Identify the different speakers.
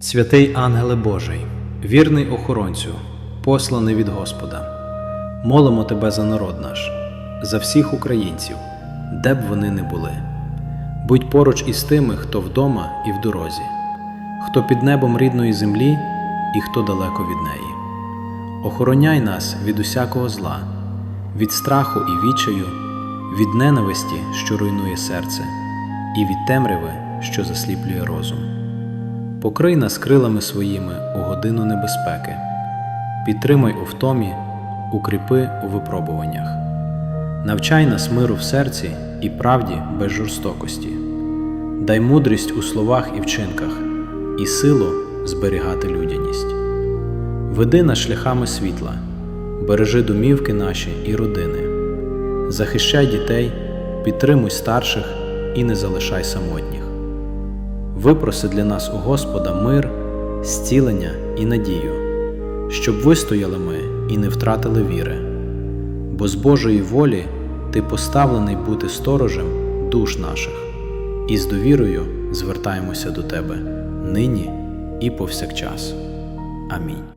Speaker 1: Святий ангеле Божий, вірний охоронцю, посланий від Господа, молимо Тебе за народ наш, за всіх українців, де б вони не були. Будь поруч із тими, хто вдома і в дорозі, хто під небом рідної землі і хто далеко від неї. Охороняй нас від усякого зла, від страху і відчаю, від ненависті, що руйнує серце, і від темряви, що засліплює розум. Покрий нас крилами своїми у годину небезпеки, підтримай у втомі, укріпи у випробуваннях, навчай нас миру в серці і правді без жорстокості, дай мудрість у словах і вчинках, і силу зберігати людяність. Веди нас шляхами світла, бережи домівки наші і родини, захищай дітей, підтримуй старших і не залишай самотніх. Випроси для нас у Господа мир, зцілення і надію, щоб вистояли ми і не втратили віри, бо з Божої волі ти поставлений бути сторожем душ наших, і з довірою звертаємося до Тебе нині і повсякчас. Амінь.